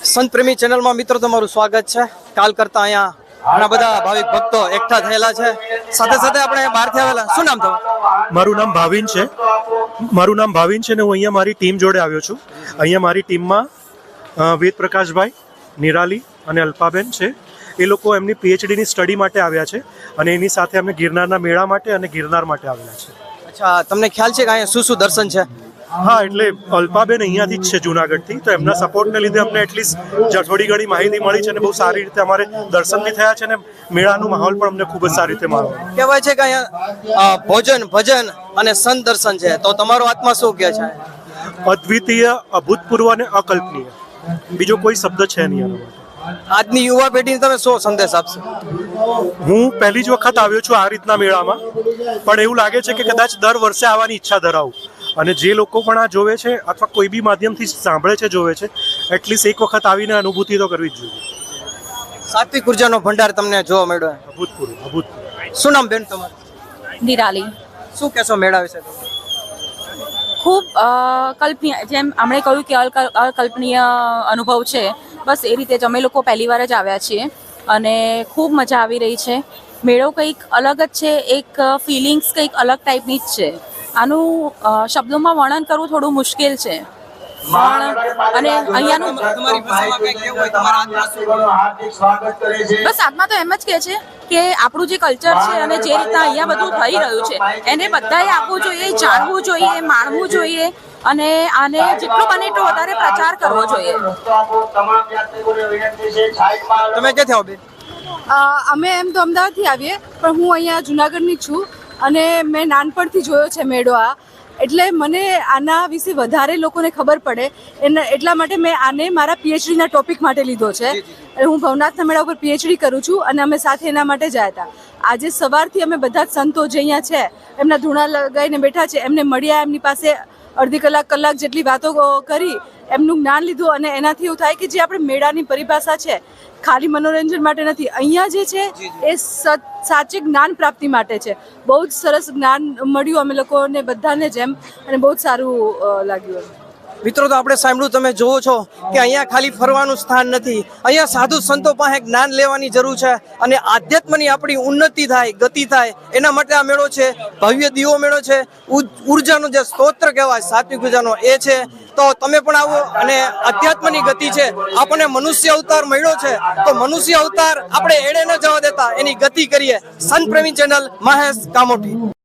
સંત પ્રેમી ચેનલમાં મિત્રો તમારું સ્વાગત છે. કાલ કરતા અહીંયા ઘણા બધા ભાવિક ભક્તો એકઠા થયેલા છે. સાથે સાથે આપણે બહારથી આવેલા. શું નામ તમારું? મારું નામ ભાવિન છે. મારું નામ ભાવિન છે ને હું અહીંયા મારી ટીમ જોડે આવ્યો છું. અહીંયા મારી ટીમમાં વેદ પ્રકાશભાઈ નિરાલી અને અલ્પાબેન છે. એ લોકો એમની પીએચડીની સ્ટડી માટે આવ્યા છે અને એની સાથે અમે ગિરનારના મેળા માટે અને ગિરનાર માટે આવેલા છે. અચ્છા તમને ખ્યાલ છે કે અહીંયા શું શું દર્શન છે? હા એટલે અલ્પાબેન અહીંયાથી જ છે જુનાગઢથી તો એમના સપોર્ટને લીધે અમને એટલીસ્ટ થોડી ઘણી માહિતી મળી છે અને બહુ સારી રીતે અમારે દર્શન બી થયા છે અને મેળાનું માહોલ પણ અમને ખૂબ જ સારી રીતે મળ્યો કહેવાય છે કે અહીંયા ભોજન ભજન અને સંત દર્શન છે. તો તમારો આત્મા શું કહે છે? અદ્વિતીય અભૂતપૂર્વ અને અકલ્પનીય. બીજો કોઈ શબ્દ છે નહીં આજની યુવા પેઢીને તમે શું સંદેશ આપશો? હું પહેલી જ વખત આવ્યો છું આ રીતના મેળામાં પણ એવું લાગે છે કે કદાચ દર વર્ષે આવવાની ઈચ્છા ધરાવું. અને જે લોકો પણ આ જોવે છે અથવા કોઈ બી માધ્યમથી સાંભળે છે જોવે છે એટલીસ્ટ એક વખત આવીને અનુભૂતિ તો કરવી જ જોઈએ. સાત્વિક ઉર્જાનો ભંડાર તમને જોવા મળ્યો અભૂતપૂર્વ અભૂતપૂર્વ. શું નામ બેન તમારું? નિરાલી શું કહેશો મેળા વિશે? તમે? ખૂબ કલ્પનીય જેમ હમણે કહ્યું કે અલ્ક- અકલ્પનીય અનુભવ છે બસ એ રીતે જ અમે લોકો પહેલી વાર જ આવ્યા છીએ અને ખૂબ મજા આવી રહી છે. મેળો કંઈક અલગ જ છે એક ફિલિંગ્સ કંઈક અલગ ટાઈપની જ છે. આનું શબ્દોમાં વર્ણન કરવું થોડું મુશ્કેલ છે. પણ અને અહીંયાનું બસ આત્મા તો એમ જ કહે છે કે આપણું જે કલ્ચર છે અને જે રીતના અહીંયા બધું થઈ રહ્યું છે એને બધાએ આપવું જોઈએ જાણવું જોઈએ માણવું જોઈએ અને આને જેટલો બને એટલો વધારે પ્રચાર કરવો જોઈએ. તમે ક્યાંથી આવો અમે એમ તો અમદાવાદથી આવીએ પણ હું અહીંયા જુનાગઢની છું. અને મેં નાનપણથી જોયો છે મેળો આ. એટલે મને આના વિશે વધારે લોકોને ખબર પડે. એના એટલા માટે મેં આને મારા પીએચડીના ટોપિક માટે લીધો છે. હું ભવનાથના મેળા ઉપર પીએચડી કરું છું અને અમે સાથે એના માટે જયા હતા આજે સવારથી અમે બધા જ સંતો જે અહીંયા છે એમના ધૂણા લગાવીને બેઠા છે એમને મળ્યા એમની પાસે અડધી કલાક કલાક જેટલી વાતો કરી એમનું જ્ઞાન લીધું અને એનાથી એવું થાય કે જે આપણે મેળાની પરિભાષા છે ખાલી મનોરંજન માટે નથી. અહીંયા જે છે એ સાચે જ્ઞાન પ્રાપ્તિ માટે છે. બહુ જ સરસ જ્ઞાન મળ્યું અમે લોકોને બધાને જેમ અને બહુ જ સારું લાગ્યું મિત્રો, તો આપણે સાંભળ્યું, તમે જોવો છો કે અહીંયા ખાલી ફરવાનું સ્થાન નથી. અહીંયા સાધુ સંતો પાસે જ્ઞાન લેવાની જરૂર છે અને આધ્યાત્મની આપણી ઉન્નતિ થાય, ગતિ થાય, એના માટે આ મેળો છે, ભવ્ય દીવો મેળો છે. ઉર્જાનો જે સ્તોત્ર કહેવાય, સાત્વિક ઉર્જાનો, એ છે. તો તમે પણ આવો અને અધ્યાત્મની ગતિ છે. આપણને મનુષ્ય અવતાર મળ્યો છે. તો મનુષ્ય અવતાર આપણે એડે ન જવા દેતા, એની ગતિ કરીએ. સંત પ્રેમી ચેનલ, મહેશ કામોઠી